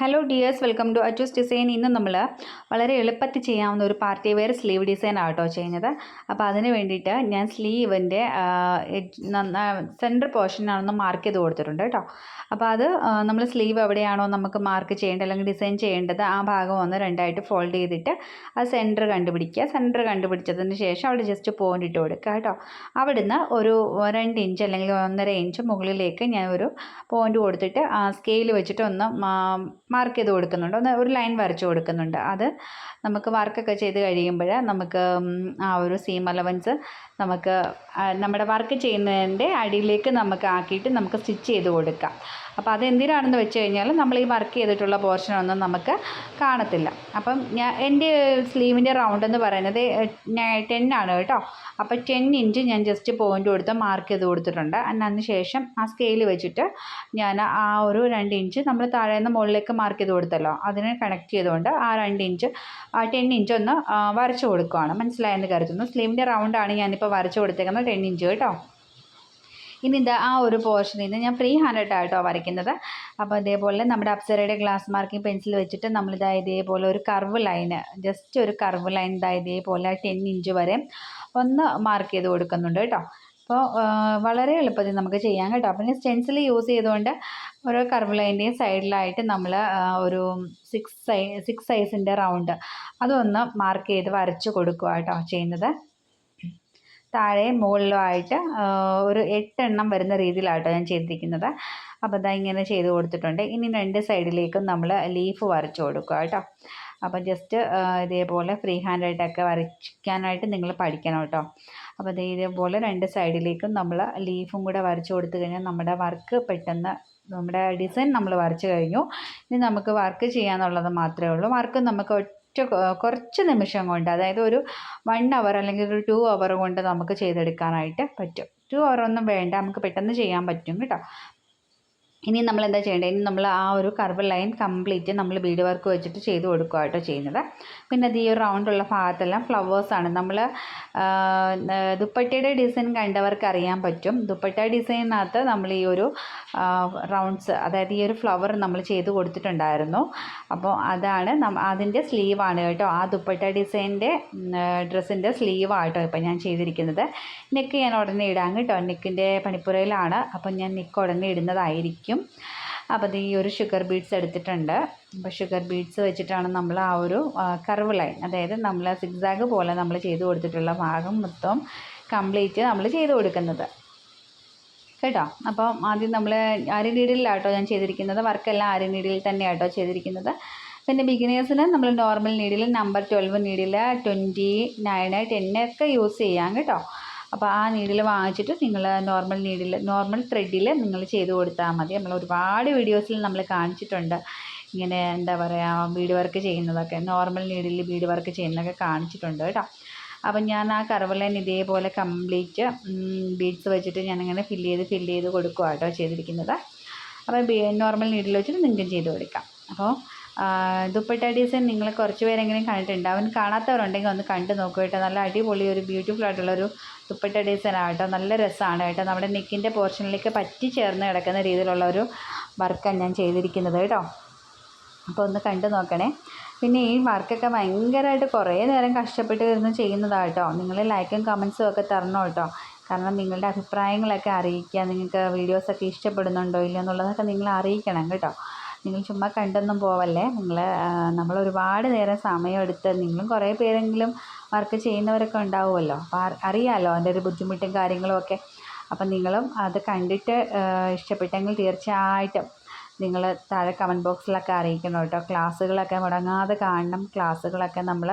Hello dears welcome to Achu's design ഇന്ന് നമ്മൾ വളരെ എളുപ്പത്തിൽ ചെയ്യാവുന്ന ഒരു പാർട്ടി വെയർ സ്ലീവ് ഡിസൈൻ ആട്ടോ ചെയ്യുന്നത്. അപ്പോൾ അതിന് വേണ്ടിയിട്ട് ഞാൻ സ്ലീവിന്റെ സെന്റർ പോർഷനാണെന്ന് മാർക്ക് ചെയ്ത് കൊടുത്തിട്ടുണ്ട് കേട്ടോ. അപ്പോൾ അത് നമ്മൾ സ്ലീവ് എവിടെയാണോ നമുക്ക് മാർക്ക് ചെയ്യേണ്ടത് അല്ലെങ്കിൽ ഡിസൈൻ ചെയ്യേണ്ടത് ആ ഭാഗം ഒന്ന് രണ്ടായിട്ട് ഫോൾഡ് ചെയ്തിട്ട് ആ സെന്റർ കണ്ടുപിടിക്കുക. സെന്റർ കണ്ടുപിടിച്ചതിന് ശേഷം അവിടെ ജസ്റ്റ് പോയിന്റ് ഇട്ട് കൊടുക്കുക കേട്ടോ. അവിടുന്ന് ഒരു രണ്ട് ഇഞ്ച് അല്ലെങ്കിൽ ഒന്നര ഇഞ്ച് മുകളിലേക്ക് ഞാൻ ഒരു പോയിന്റ് കൊടുത്തിട്ട് സ്കെയിൽ വെച്ചിട്ട് ഒന്ന് മാർക്ക് ചെയ്ത് കൊടുക്കുന്നുണ്ട്. ഒന്ന് ഒരു ലൈൻ വരച്ച് കൊടുക്കുന്നുണ്ട്. അത് നമുക്ക് വർക്കൊക്കെ ചെയ്ത് കഴിയുമ്പോൾ നമുക്ക് ആ ഒരു സീം അലവൻസ് നമുക്ക് നമ്മുടെ വർക്ക് ചെയ്യുന്നതിന്റെ അടിയിലേക്ക് നമുക്ക് ആക്കിയിട്ട് നമുക്ക് സ്റ്റിച്ച് ചെയ്ത് കൊടുക്കാം. അപ്പോൾ അതെന്തിനാണെന്ന് വെച്ച് കഴിഞ്ഞാൽ നമ്മൾ ഈ വർക്ക് ചെയ്തിട്ടുള്ള പോർഷനൊന്നും നമുക്ക് കാണത്തില്ല. അപ്പം ഞാൻ എന്റെ സ്ലീവിന്റെ റൗണ്ട് എന്ന് പറയുന്നത് ടെൻ ആണ് കേട്ടോ. അപ്പോൾ ടെൻ ഇഞ്ച് ഞാൻ ജസ്റ്റ് പോയിന്റ് കൊടുത്ത് മാർക്ക് ചെയ്ത് കൊടുത്തിട്ടുണ്ട്. അതിന് ശേഷം ആ സ്കെയിൽ വെച്ചിട്ട് ഞാൻ ആ ഒരു രണ്ട് ഇഞ്ച് നമ്മൾ താഴെ നിന്ന് മുകളിലേക്ക് മാർക്ക് ചെയ്ത് കൊടുത്തല്ലോ. അതിനെ കണക്ട് ചെയ്തുകൊണ്ട് ആ രണ്ട് ഇഞ്ച് ആ ടെൻ ഇഞ്ച് ഒന്ന് വരച്ച് കൊടുക്കുകയാണ് മനസ്സിലായെന്ന് കരുതുന്നു. സ്ലീവിന്റെ റൗണ്ടാണ് ഞാനിപ്പോൾ വരച്ച് കൊടുത്തേക്കുന്നത് ടെൻ ഇഞ്ച് കേട്ടോ. ഇനി ഇതാ ആ ഒരു പോർഷനിൽ നിന്ന് ഞാൻ ഫ്രീ ഹാൻഡ് ആയിട്ടോ വരയ്ക്കുന്നത്. അപ്പോൾ ഇതേപോലെ നമ്മുടെ അപ്സരയുടെ ഗ്ലാസ് മാർക്കിംഗ് പെൻസിൽ വെച്ചിട്ട് നമ്മളിതാ ഇതേപോലെ ഒരു കർവ് ലൈന് ജസ്റ്റ് ഒരു കർവ് ലൈൻ ഇതാ ഇതേപോലെ ടെൻ ഇഞ്ച് വരെ ഒന്ന് മാർക്ക് ചെയ്ത് കൊടുക്കുന്നുണ്ട് കേട്ടോ. അപ്പോൾ വളരെ എളുപ്പത്തിൽ നമുക്ക് ചെയ്യാം കേട്ടോ. അപ്പം സ്റ്റെൻസിൽ യൂസ് ചെയ്തുകൊണ്ട് ഓരോ കർവ് ലൈന്റെയും സൈഡിലായിട്ട് നമ്മൾ ഒരു സിക്സ് സൈ സിക്സ് സൈസിന്റെ റൗണ്ട് അതൊന്ന് മാർക്ക് ചെയ്ത് വരച്ച് കൊടുക്കുക കേട്ടോ ചെയ്യുന്നത്. താഴെ മുകളിലുമായിട്ട് ഒരു എട്ടെണ്ണം വരുന്ന രീതിയിലാട്ടോ ഞാൻ ചെയ്തിരിക്കുന്നത്. അപ്പോൾ ഇതാ ഇങ്ങനെ ചെയ്ത് കൊടുത്തിട്ടുണ്ട്. ഇനി രണ്ട് സൈഡിലേക്കും നമ്മൾ ലീഫ് വരച്ച് കൊടുക്കുക കേട്ടോ. അപ്പോൾ ജസ്റ്റ് ഇതേപോലെ ഫ്രീ ഹാൻഡായിട്ടൊക്കെ വരയ്ക്കാനായിട്ട് നിങ്ങൾ പഠിക്കണം കേട്ടോ. അപ്പോൾ ഇതേപോലെ രണ്ട് സൈഡിലേക്കും നമ്മൾ ലീഫും കൂടെ വരച്ച് കൊടുത്തു കഴിഞ്ഞാൽ നമ്മുടെ വർക്ക് പെട്ടെന്ന് നമ്മുടെ ഡിസൈൻ നമ്മൾ വരച്ച് കഴിഞ്ഞു. ഇനി നമുക്ക് വർക്ക് ചെയ്യാന്നുള്ളത് മാത്രമേ ഉള്ളൂ. വർക്ക് നമുക്ക് ഒറ്റ കുറച്ച് നിമിഷം കൊണ്ട് അതായത് ഒരു വൺ അവർ അല്ലെങ്കിൽ ഒരു ടു അവർ കൊണ്ട് നമുക്ക് ചെയ്തെടുക്കാനായിട്ട് പറ്റും. ടു അവർ ഒന്നും വേണ്ട നമുക്ക് പെട്ടെന്ന് ചെയ്യാൻ പറ്റും കേട്ടോ. ഇനി നമ്മൾ എന്താ ചെയ്യേണ്ടത്? ഇനി നമ്മൾ ആ ഒരു കർവ് ലൈൻ കംപ്ലീറ്റ് നമ്മൾ ബീഡ് വർക്ക് വെച്ചിട്ട് ചെയ്ത് കൊടുക്കുക കേട്ടോ ചെയ്യുന്നത്. പിന്നെ അത് ഈ ഒരു റൗണ്ടുള്ള ഭാഗത്തെല്ലാം ഫ്ലവേഴ്സാണ് നമ്മൾ ദുപ്പട്ടയുടെ ഡിസൈൻ കണ്ടവർക്ക് അറിയാൻ പറ്റും. ദുപ്പട്ട ഡിസൈനകത്ത് നമ്മൾ ഈ ഒരു റൗണ്ട്സ് അതായത് ഈ ഒരു ഫ്ലവർ നമ്മൾ ചെയ്ത് കൊടുത്തിട്ടുണ്ടായിരുന്നു. അപ്പോൾ അതാണ് അതിന്റെ സ്ലീവാണ് കേട്ടോ. ആ ദുപ്പട്ട ഡിസൈന്റെ ഡ്രസ്സിന്റെ സ്ലീവാട്ടോ ഇപ്പം ഞാൻ ചെയ്തിരിക്കുന്നത്. നെക്ക് ഞാൻ ഉടനെ ഇടാം കേട്ടോ. നെക്കിന്റെ പണിപ്പുരയിലാണ്. അപ്പം ഞാൻ നെക്ക് ഉടനെ ഇടുന്നതായിരിക്കും. ആയിരിക്കും അപ്പോൾ ഈ ഒരു ഷുഗർ ബീഡ്സ് എടുത്തിട്ടുണ്ട്. അപ്പോൾ ഷുഗർ ബീഡ്സ് വെച്ചിട്ടാണ് നമ്മൾ ആ ഒരു കർവ് ലൈൻ അതായത് നമ്മൾ സിക്സാഗ് പോലെ നമ്മൾ ചെയ്ത് കൊടുത്തിട്ടുള്ള ഭാഗം മൊത്തം കംപ്ലീറ്റ് നമ്മൾ ചെയ്ത് കൊടുക്കുന്നത്. കേട്ടോ? അപ്പോൾ ആദ്യം നമ്മൾ ആരി നീഡിലാട്ടോ ഞാൻ ചെയ്തിരിക്കുന്നത്. വർക്കെല്ലാം ആരി നീഡിൽ തന്നെയാട്ടോ ചെയ്തിരിക്കുന്നത്. പിന്നെ ബിഗിനേഴ്സിന് നമ്മൾ normal needle number twelve needle twenty nine ten ഒക്കെ യൂസ് ചെയ്യാം. കേട്ടോ? അപ്പോൾ ആ നീഡിൽ വാങ്ങിച്ചിട്ട് നിങ്ങൾ നോർമൽ നീഡിൽ നോർമൽ ത്രെഡിൽ നിങ്ങൾ ചെയ്ത് കൊടുത്താൽ മതി. നമ്മൾ ഒരുപാട് വീഡിയോസിൽ നമ്മൾ കാണിച്ചിട്ടുണ്ട്. ഇങ്ങനെ എന്താ പറയുക ബീഡ് വർക്ക് ചെയ്യുന്നതൊക്കെ. നോർമൽ നീഡിൽ ബീഡ് വർക്ക് ചെയ്യുന്നതൊക്കെ കാണിച്ചിട്ടുണ്ട് കേട്ടോ. അപ്പം ഞാൻ ആ കർവ് ഇതേപോലെ കംപ്ലീറ്റ് ബീഡ്സ് വെച്ചിട്ട് ഞാനിങ്ങനെ ഫില്ല് ചെയ്ത് ഫില്ല് ചെയ്ത് കൊടുക്കുക കേട്ടോ ചെയ്തിരിക്കുന്നത്. അപ്പോൾ നോർമൽ നീഡിൽ വെച്ചിട്ട് നിങ്ങൾക്കും ചെയ്ത് കൊടുക്കാം. അപ്പോൾ ദുപ്പട്ട ഡിസൈൻ നിങ്ങൾ കുറച്ച് പേരെങ്കിലും കണ്ടിട്ടുണ്ടാവും കാണാത്തവരുണ്ടെങ്കിൽ ഒന്ന് കണ്ടു നോക്കൂ കേട്ടോ. നല്ല അടിപൊളി ഒരു ബ്യൂട്ടിഫുൾ ആയിട്ടുള്ളൊരു ദുപ്പട്ട ഡിസൈൻ ആട്ടോ നല്ല രസമാണ് കേട്ടോ. നമ്മുടെ നെക്കിന്റെ പോർഷനിലേക്ക് പറ്റി ചേർന്ന് കിടക്കുന്ന രീതിയിലുള്ള ഒരു വർക്കാണ് ഞാൻ ചെയ്തിരിക്കുന്നത് കേട്ടോ. അപ്പോൾ ഒന്ന് കണ്ടു നോക്കണേ. പിന്നെ ഈ വർക്കൊക്കെ ഭയങ്കരമായിട്ട് കുറേ നേരം കഷ്ടപ്പെട്ട് ഇരുന്ന് ചെയ്യുന്നതാണ് നിങ്ങൾ ലൈക്കും കമൻസും ഒക്കെ തരണം കേട്ടോ. കാരണം നിങ്ങളുടെ അഭിപ്രായങ്ങളൊക്കെ അറിയിക്കുക. നിങ്ങൾക്ക് വീഡിയോസൊക്കെ ഇഷ്ടപ്പെടുന്നുണ്ടോ ഇല്ലയോ എന്നുള്ളതൊക്കെ നിങ്ങൾ അറിയിക്കണം കേട്ടോ. നിങ്ങൾ ചുമ്മാ കണ്ടൊന്നും പോവല്ലേ? നിങ്ങൾ നമ്മൾ ഒരുപാട് നേരം സമയമെടുത്ത് നിങ്ങളും കുറേ പേരെങ്കിലും വർക്ക് ചെയ്യുന്നവരൊക്കെ ഉണ്ടാവുമല്ലോ. അപ്പോൾ അറിയാമല്ലോ അതിന്റെ ഒരു ബുദ്ധിമുട്ടും കാര്യങ്ങളുമൊക്കെ അപ്പം നിങ്ങളും അത് കണ്ടിട്ട് ഇഷ്ടപ്പെട്ടെങ്കിൽ തീർച്ചയായിട്ടും നിങ്ങൾ താഴെ കമന്റ് ബോക്സിലൊക്കെ അറിയിക്കണം കേട്ടോ. ക്ലാസ്സുകളൊക്കെ മുടങ്ങാതെ കാണണം. ക്ലാസ്സുകളൊക്കെ നമ്മൾ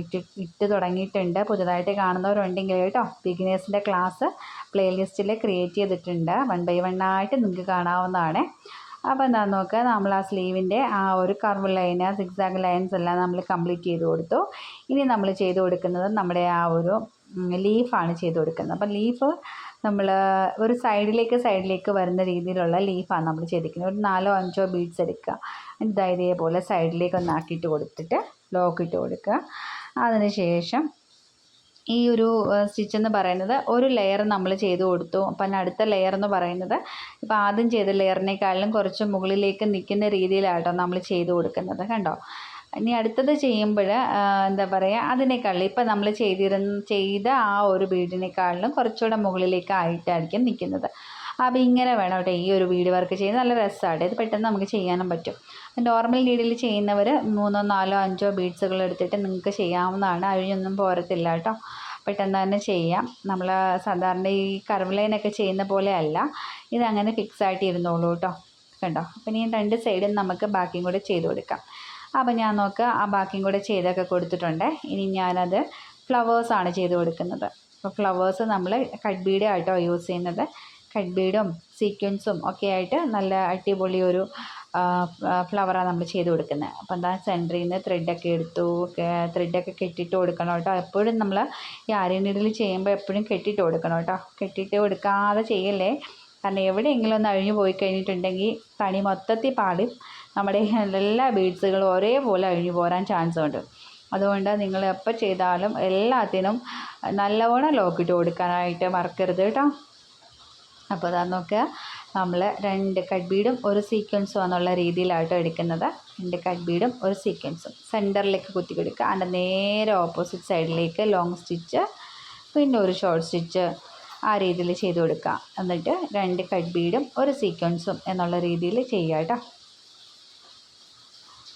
ഇട്ട് ഇട്ട് തുടങ്ങിയിട്ടുണ്ട്. പുതുതായിട്ട് കാണുന്നവരുണ്ടെങ്കിൽ കേട്ടോ. ബിഗിനേഴ്സിന്റെ ക്ലാസ് പ്ലേലിസ്റ്റിൽ ക്രിയേറ്റ് ചെയ്തിട്ടുണ്ട്. വൺ ബൈ വൺ ആയിട്ട് നിങ്ങൾക്ക് കാണാവുന്നതാണ്. അപ്പോൾ എന്താണെന്ന് നോക്കുക നമ്മൾ ആ സ്ലീവിന്റെ ആ ഒരു കർവ് ലൈന് സിക്സാഗ് ലൈൻസ് എല്ലാം നമ്മൾ കംപ്ലീറ്റ് ചെയ്ത് കൊടുത്തു. ഇനി നമ്മൾ ചെയ്ത് കൊടുക്കുന്നത് നമ്മുടെ ആ ഒരു ലീഫാണ് ചെയ്ത് കൊടുക്കുന്നത്. അപ്പം ലീഫ് നമ്മൾ ഒരു സൈഡിലേക്ക് സൈഡിലേക്ക് വരുന്ന രീതിയിലുള്ള ലീഫാണ് നമ്മൾ ചെയ്തിരിക്കുന്നത്. ഒരു നാലോ അഞ്ചോ ബീഡ്സ് എടുക്കുക. ഇതാ ഇതേപോലെ സൈഡിലേക്ക് ഒന്ന് ആക്കിയിട്ട് കൊടുത്തിട്ട് ലോക്ക് ഇട്ട് കൊടുക്കുക. അതിന് ശേഷം ഈ ഒരു സ്റ്റിച്ച് എന്ന് പറയുന്നത് ഒരു ലെയർ നമ്മൾ ചെയ്ത് കൊടുത്തു. അപ്പം അടുത്ത ലെയർ എന്ന് പറയുന്നത് ഇപ്പോൾ ആദ്യം ചെയ്ത ലെയറിനേക്കാളും കുറച്ച് മുകളിലേക്ക് നിൽക്കുന്ന രീതിയിലാട്ടോ നമ്മൾ ചെയ്ത് കൊടുക്കുന്നത് കണ്ടോ? ഇനി അടുത്തത് ചെയ്യുമ്പോൾ എന്താ പറയുക അതിനേക്കാളും ഇപ്പം നമ്മൾ ചെയ്തിരുന്ന ചെയ്ത ആ ഒരു ബീഡിനേക്കാളിലും കുറച്ചുകൂടെ മുകളിലേക്കായിട്ടായിരിക്കും നിൽക്കുന്നത് അപ്പോൾ ഇങ്ങനെ വേണം കേട്ടോ ഈ ഒരു വീട് വർക്ക് ചെയ്യുന്നത്. നല്ല രസമാണ് ഇത് പെട്ടെന്ന് നമുക്ക് ചെയ്യാനും പറ്റും. നോർമൽ രീതിയിൽ ചെയ്യുന്നവർ മൂന്നോ നാലോ അഞ്ചോ ബീഡ്സുകൾ എടുത്തിട്ട് നിങ്ങൾക്ക് ചെയ്യാവുന്നതാണ്. അഴിഞ്ഞൊന്നും പോരത്തില്ല കേട്ടോ. പെട്ടെന്ന് തന്നെ ചെയ്യാം. നമ്മൾ സാധാരണ ഈ കർവ് ലൈനൊക്കെ ചെയ്യുന്ന പോലെ അല്ല. ഇതങ്ങനെ ഫിക്സ് ആയിട്ട് ഇരുന്നോളൂ കേട്ടോ. കണ്ടോ? അപ്പം ഇനി രണ്ട് സൈഡും നമുക്ക് ബാക്കിയും കൂടെ ചെയ്ത് കൊടുക്കാം. അപ്പം ഞാൻ നോക്കുക ആ ബാക്കിയും കൂടെ ചെയ്തൊക്കെ കൊടുത്തിട്ടുണ്ട്. ഇനി ഞാനത് ഫ്ലവേഴ്സാണ് ചെയ്ത് കൊടുക്കുന്നത്. അപ്പോൾ ഫ്ലവേഴ്സ് നമ്മൾ കട്ട് ബീഡ് ആയിട്ടോ യൂസ് ചെയ്യുന്നത്. കട്ട് ബീഡും സീക്വൻസും ഒക്കെ ആയിട്ട് നല്ല അടിപൊളി ഒരു ഫ്ലവറാണ് നമ്മൾ ചെയ്ത് കൊടുക്കുന്നത് അപ്പോൾ എന്താ സെന്ററിൽ നിന്ന് ത്രെഡൊക്കെ എടുത്തു ത്രെഡൊക്കെ കെട്ടിയിട്ട് കൊടുക്കണം കേട്ടോ. എപ്പോഴും നമ്മൾ ഈ ആര്യനീഡിൽ ചെയ്യുമ്പോൾ എപ്പോഴും കെട്ടിയിട്ട് കൊടുക്കണം കേട്ടോ. കെട്ടിയിട്ട് കൊടുക്കാതെ ചെയ്യല്ലേ? കാരണം എവിടെയെങ്കിലും ഒന്ന് അഴിഞ്ഞു പോയി കഴിഞ്ഞിട്ടുണ്ടെങ്കിൽ തണി മൊത്തത്തിൽ പാടും. നമ്മുടെ എല്ലാ ബീഡ്സുകളും ഒരേപോലെ അഴിഞ്ഞു പോരാൻ ചാൻസ് ഉണ്ട്. അതുകൊണ്ട് നിങ്ങൾ എപ്പോൾ ചെയ്താലും എല്ലാത്തിനും നല്ലവണ്ണം ലോക്കിട്ട് കൊടുക്കാനായിട്ട് മറക്കരുത് കേട്ടോ. അപ്പോൾ അതാ നോക്കുക. നമ്മൾ രണ്ട് കട്ട് ബീഡും ഒരു സീക്വൻസും എന്നുള്ള രീതിയിലാട്ടോ എടുക്കുന്നത്. രണ്ട് കട്ട് ബീഡും ഒരു സീക്വൻസും സെന്ററിലേക്ക് കുത്തി കൊടുക്കുക. അതിന്റെ നേരെ ഓപ്പോസിറ്റ് സൈഡിലേക്ക് ലോങ് സ്റ്റിച്ച് പിന്നെ ഒരു ഷോർട്ട് സ്റ്റിച്ച് ആ രീതിയിൽ ചെയ്ത് കൊടുക്കുക. എന്നിട്ട് രണ്ട് കട്ട് ബീഡും ഒരു സീക്വൻസും എന്നുള്ള രീതിയിൽ ചെയ്യുക കേട്ടോ.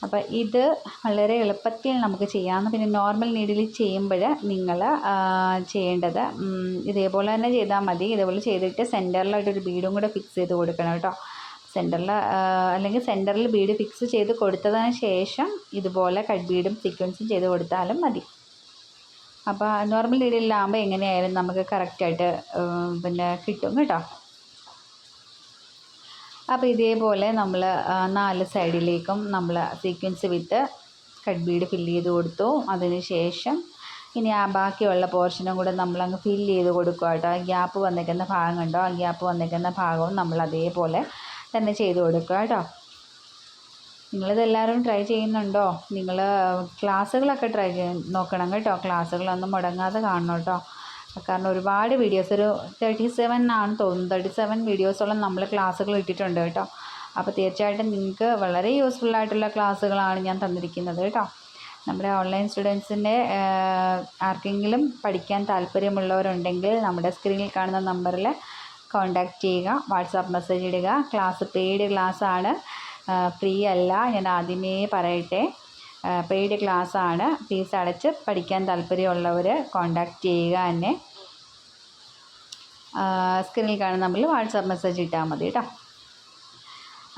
അപ്പോൾ ഇത് വളരെ എളുപ്പത്തിൽ നമുക്ക് ചെയ്യാവുന്ന പിന്നെ നോർമൽ നീഡിൽ ചെയ്യുമ്പോൾ നിങ്ങൾ ചെയ്യേണ്ടത് ഇതേപോലെ തന്നെ ചെയ്താൽ മതി. ഇതേപോലെ ചെയ്തിട്ട് സെന്ററിലായിട്ടൊരു ബീഡും കൂടെ ഫിക്സ് ചെയ്ത് കൊടുക്കണം കേട്ടോ. സെന്ററിൽ അല്ലെങ്കിൽ സെന്ററിൽ ബീഡ് ഫിക്സ് ചെയ്ത് കൊടുത്തതിന് ശേഷം ഇതുപോലെ കട്ട് ബീഡും സീക്വൻസും ചെയ്ത് കൊടുത്താലും മതി. അപ്പോൾ നോർമൽ നീഡിലാകുമ്പോൾ എങ്ങനെയായാലും നമുക്ക് കറക്റ്റായിട്ട് പിന്നെ കിട്ടും കേട്ടോ. അപ്പോൾ ഇതേപോലെ നമ്മൾ നാല് സൈഡിലേക്കും നമ്മൾ sequence with cut bead fill ചെയ്ത് കൊടുത്തു. അതിന് ശേഷം ഇനി ആ ബാക്കിയുള്ള പോർഷനും കൂടെ നമ്മളങ്ങ് ഫില്ല് ചെയ്ത് കൊടുക്കുക കേട്ടോ. ആ ഗ്യാപ്പ് വന്നിരിക്കുന്ന ഭാഗം കണ്ടോ? ആ ഗ്യാപ്പ് വന്നിരിക്കുന്ന ഭാഗവും നമ്മൾ അതേപോലെ തന്നെ ചെയ്ത് കൊടുക്കുക കേട്ടോ. നിങ്ങളിതെല്ലാവരും ട്രൈ ചെയ്യുന്നുണ്ടോ? നിങ്ങൾ ക്ലാസ്സുകളൊക്കെ ട്രൈ ചെയ്ത് നോക്കണം കേട്ടോ. ക്ലാസ്സുകളൊന്നും മുടങ്ങാതെ കാണണം കേട്ടോ. കാരണം ഒരുപാട് വീഡിയോസ് ഒരു തേർട്ടി സെവൻ ആണ് തോന്നുന്നത് തേർട്ടി സെവൻ വീഡിയോസോളം നമ്മൾ ക്ലാസ്സുകൾ ഇട്ടിട്ടുണ്ട് കേട്ടോ. അപ്പോൾ തീർച്ചയായിട്ടും നിങ്ങൾക്ക് വളരെ യൂസ്ഫുൾ ആയിട്ടുള്ള ക്ലാസ്സുകളാണ് ഞാൻ തന്നിരിക്കുന്നത് കേട്ടോ. നമ്മുടെ ഓൺലൈൻ സ്റ്റുഡൻസിന്റെ ആർക്കെങ്കിലും പഠിക്കാൻ താല്പര്യമുള്ളവരുണ്ടെങ്കിൽ നമ്മുടെ സ്ക്രീനിൽ കാണുന്ന നമ്പറിൽ കോൺടാക്റ്റ് ചെയ്യുക വാട്സാപ്പ് മെസ്സേജ് ഇടുക. ക്ലാസ് പെയ്ഡ് ക്ലാസ്സാണ് ഫ്രീ അല്ല. ഞാൻ ആദ്യമേ പറയട്ടെ. പെയ്ഡ് ക്ലാസ് ആണ് ഫീസ് അടച്ച് പഠിക്കാൻ താല്പര്യമുള്ളവർ കോണ്ടാക്റ്റ് ചെയ്യുക എന്നെ സ്ക്രീനിൽ കാണുന്ന നമ്പറിൽ വാട്സാപ്പ് മെസ്സേജ് ഇട്ടാൽ മതി കേട്ടോ.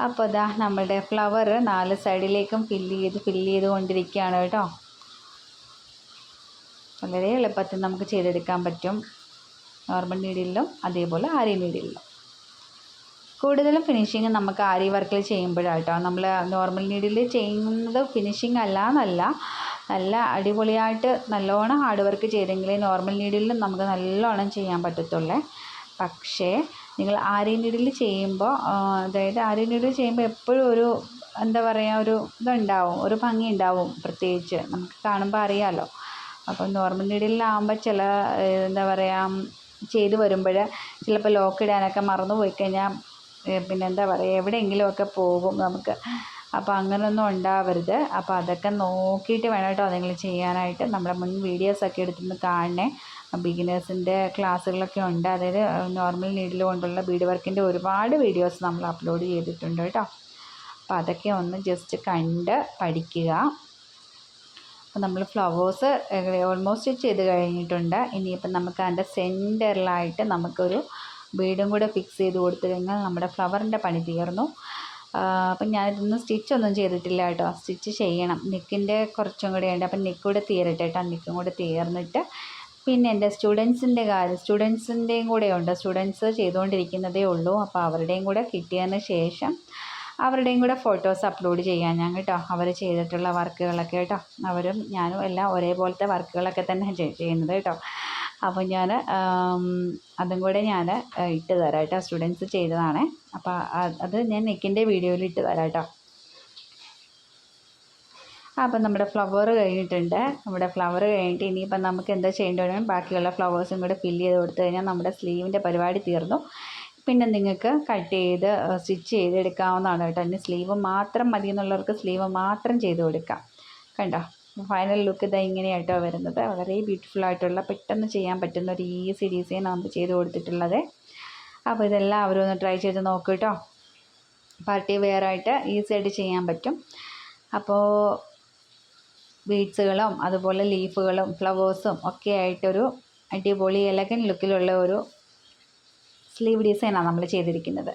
അപ്പോൾ ഇതാ നമ്മുടെ ഫ്ലവർ നാല് സൈഡിലേക്കും ഫില്ല് ചെയ്ത് ഫില്ല് ചെയ്ത് കൊണ്ടിരിക്കുകയാണ് കേട്ടോ. വളരെ എളുപ്പത്തിൽ നമുക്ക് ചെയ്തെടുക്കാൻ പറ്റും. നോർമൽ നീഡിലും അതേപോലെ ആരി നീഡിലും കൂടുതലും ഫിനിഷിങ് നമുക്ക് ആരി വർക്കിൽ ചെയ്യുമ്പോഴാട്ടോ നമ്മൾ നോർമൽ നീഡിൽ ചെയ്യുന്നത് ഫിനിഷിങ് അല്ല എന്നല്ല നല്ല അടിപൊളിയായിട്ട് നല്ലോണം ഹാർഡ് വർക്ക് ചെയ്തെങ്കിലേ നോർമൽ നീഡിലും നമുക്ക് നല്ലോണം ചെയ്യാൻ പറ്റത്തുള്ളേ. പക്ഷേ നിങ്ങൾ ആരി നീഡിൽ ചെയ്യുമ്പോൾ അതായത് ആരി നീഡിൽ ചെയ്യുമ്പോൾ എപ്പോഴും ഒരു എന്താ പറയുക ഒരു ഇതുണ്ടാവും ഒരു ഭംഗി ഉണ്ടാവും പ്രത്യേകിച്ച്. നമുക്ക് കാണുമ്പോൾ അറിയാമല്ലോ അപ്പം നോർമൽ നീഡിലാകുമ്പോൾ ചില എന്താ പറയുക ചെയ്ത് വരുമ്പോൾ ചിലപ്പോൾ ലോക്ക് ഇടാനൊക്കെ മറന്നു പോയി കഴിഞ്ഞാൽ പിന്നെ എന്താ പറയുക എവിടെയെങ്കിലുമൊക്കെ പോകും നമുക്ക്. അപ്പോൾ അങ്ങനെയൊന്നും ഉണ്ടാവരുത്. അപ്പോൾ അതൊക്കെ നോക്കിയിട്ട് വേണം കേട്ടോ നിങ്ങൾ ചെയ്യാനായിട്ട്. നമ്മുടെ മുൻ വീഡിയോസൊക്കെ എടുത്തുനിന്ന് കാണണേ. ബിഗിനേഴ്സിന്റെ ക്ലാസ്സുകളൊക്കെ ഉണ്ട്. അതായത് നോർമൽ നീഡിൽ കൊണ്ടുള്ള ബീഡ് വർക്കിന്റെ ഒരുപാട് വീഡിയോസ് നമ്മൾ അപ്ലോഡ് ചെയ്തിട്ടുണ്ട് കേട്ടോ. അപ്പോൾ അതൊക്കെ ഒന്ന് ജസ്റ്റ് കണ്ട് പഠിക്കുക. അപ്പോൾ നമ്മൾ ഫ്ലവേഴ്സ് ഓൾമോസ്റ്റ് ചെയ്ത് കഴിഞ്ഞിട്ടുണ്ട്. ഇനിയിപ്പം നമുക്ക് അതിന്റെ സെന്ററിലായിട്ട് നമുക്കൊരു ബീഡും കൂടെ ഫിക്സ് ചെയ്ത് കൊടുത്തു കഴിഞ്ഞാൽ നമ്മുടെ ഫ്ലവറിന്റെ പണി തീർന്നു. അപ്പം ഞാനിതൊന്നും സ്റ്റിച്ചൊന്നും ചെയ്തിട്ടില്ല കേട്ടോ. സ്റ്റിച്ച് ചെയ്യണം. നെക്കിന്റെ കുറച്ചും കൂടെ ഉണ്ട് അപ്പം നെക്ക് കൂടെ തീരട്ടെ കേട്ടോ. നെക്കും കൂടെ തീർന്നിട്ട് പിന്നെ എന്റെ സ്റ്റുഡൻസിന്റെ കാര്യം. സ്റ്റുഡൻസിന്റെയും കൂടെ ഉണ്ട്. സ്റ്റുഡൻസ് ചെയ്തുകൊണ്ടിരിക്കുന്നതേ ഉള്ളൂ. അപ്പോൾ അവരുടെയും കൂടെ കിട്ടിയതിന് ശേഷം അവരുടെയും കൂടെ ഫോട്ടോസ് അപ്ലോഡ് ചെയ്യാൻ ഞാൻ കേട്ടോ. അവർ ചെയ്തിട്ടുള്ള വർക്കുകളൊക്കെ കേട്ടോ. അവരും ഞാനും എല്ലാം ഒരേപോലത്തെ വർക്കുകളൊക്കെ തന്നെ ചെയ്യുന്നത് കേട്ടോ. അപ്പോൾ ഞാൻ അതും കൂടെ ഞാൻ ഇട്ട് തരാം കേട്ടോ. സ്റ്റുഡൻസ് ചെയ്തതാണ്. അപ്പോൾ അത് ഞാൻ നെക്കിന്റെ വീഡിയോയിൽ ഇട്ട് തരാം കേട്ടോ. അപ്പം നമ്മുടെ ഫ്ലവർ കഴിഞ്ഞിട്ടുണ്ട്. നമ്മുടെ ഫ്ലവർ കഴിഞ്ഞിട്ട് ഇനിയിപ്പം നമുക്ക് എന്താ ചെയ്യേണ്ടത് ബാക്കിയുള്ള ഫ്ലവേഴ്സും കൂടെ ഫില്ല് ചെയ്ത് കൊടുത്തു കഴിഞ്ഞാൽ നമ്മുടെ സ്ലീവിന്റെ പരിപാടി തീർന്നു. പിന്നെ നിങ്ങൾക്ക് കട്ട് ചെയ്ത് സ്റ്റിച്ച് ചെയ്ത് എടുക്കാവുന്നതാണ് കേട്ടോ. അതിന് സ്ലീവ് മാത്രം മതി എന്നുള്ളവർക്ക് സ്ലീവ് മാത്രം ചെയ്ത് കൊടുക്കാം. കണ്ടോ? ഫൈനൽ ലുക്ക് ഇതാ ഇങ്ങനെയായിട്ടോ വരുന്നത്. വളരെ ബ്യൂട്ടിഫുൾ ആയിട്ടുള്ള പെട്ടെന്ന് ചെയ്യാൻ പറ്റുന്ന ഒരു ഈസി ഡിസൈൻ നമുക്ക് ചെയ്ത് കൊടുത്തിട്ടുള്ളത്. അപ്പോൾ ഇതെല്ലാം ഒന്ന് ട്രൈ ചെയ്ത് നോക്കൂ കേട്ടോ പാർട്ടി വെയർ ആയിട്ട് ഈസി ആയിട്ട് ചെയ്യാൻ പറ്റും. അപ്പോൾ ബീഡ്സുകളും അതുപോലെ ലീഫുകളും ഫ്ലവേഴ്സും ഒക്കെ ആയിട്ടൊരു അടിപൊളി എലഗൻ ലുക്കിലുള്ള ഒരു സ്ലീവ് ഡിസൈനാണ് നമ്മൾ ചെയ്തിരിക്കുന്നത്.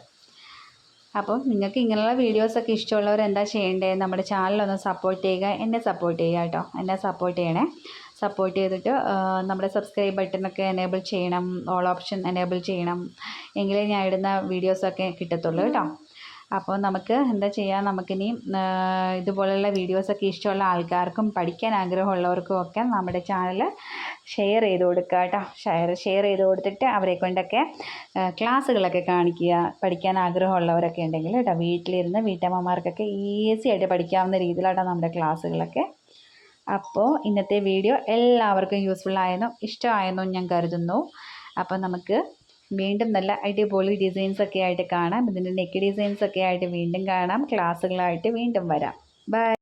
അപ്പം നിങ്ങൾക്ക് ഇങ്ങനെയുള്ള വീഡിയോസൊക്കെ ഇഷ്ടമുള്ളവർ എന്താ ചെയ്യേണ്ടത് നമ്മുടെ ചാനലൊന്ന് സപ്പോർട്ട് ചെയ്യുക. എന്നെ സപ്പോർട്ട് ചെയ്യുക കേട്ടോ. എന്നെ സപ്പോർട്ട് ചെയ്യണേ. സപ്പോർട്ട് ചെയ്തിട്ട് നമ്മുടെ സബ്സ്ക്രൈബ് ബട്ടണൊക്കെ എനേബിൾ ചെയ്യണം. ഓൾ ഓപ്ഷൻ എനേബിൾ ചെയ്യണം. എങ്കിലേ ഞാൻ ഇടുന്ന വീഡിയോസൊക്കെ കിട്ടത്തുള്ളൂ കേട്ടോ. അപ്പോൾ നമുക്ക് എന്താ ചെയ്യുക നമുക്കിനി ഇതുപോലെയുള്ള വീഡിയോസൊക്കെ ഇഷ്ടമുള്ള ആൾക്കാർക്കും പഠിക്കാൻ ആഗ്രഹമുള്ളവർക്കും ഒക്കെ നമ്മുടെ ചാനൽ ഷെയർ ചെയ്ത് കൊടുക്കുക കേട്ടോ. ഷെയർ ഷെയർ ചെയ്ത് കൊടുത്തിട്ട് അവരെ കൊണ്ടൊക്കെ ക്ലാസ്സുകളൊക്കെ കാണിക്കുക പഠിക്കാൻ ആഗ്രഹമുള്ളവരൊക്കെ ഉണ്ടെങ്കിൽ കേട്ടോ. വീട്ടിലിരുന്ന് വീട്ടമ്മമാർക്കൊക്കെ ഈസി ആയിട്ട് പഠിക്കാവുന്ന രീതിയിലാട്ടോ നമ്മുടെ ക്ലാസ്സുകളൊക്കെ. അപ്പോൾ ഇന്നത്തെ വീഡിയോ എല്ലാവർക്കും യൂസ്ഫുൾ ആയെന്നും ഇഷ്ടമായെന്നും ഞാൻ കരുതുന്നു. അപ്പോൾ നമുക്ക് വീണ്ടും നല്ല അടിപൊളി ഡിസൈൻസ് ഒക്കെ ആയിട്ട് കാണാം. ഇതിന്റെ നെക്ക് ഡിസൈൻസ് ഒക്കെ ആയിട്ട് വീണ്ടും കാണാം. ക്ലാസ്സുകളായിട്ട് വീണ്ടും വരാം. ബൈ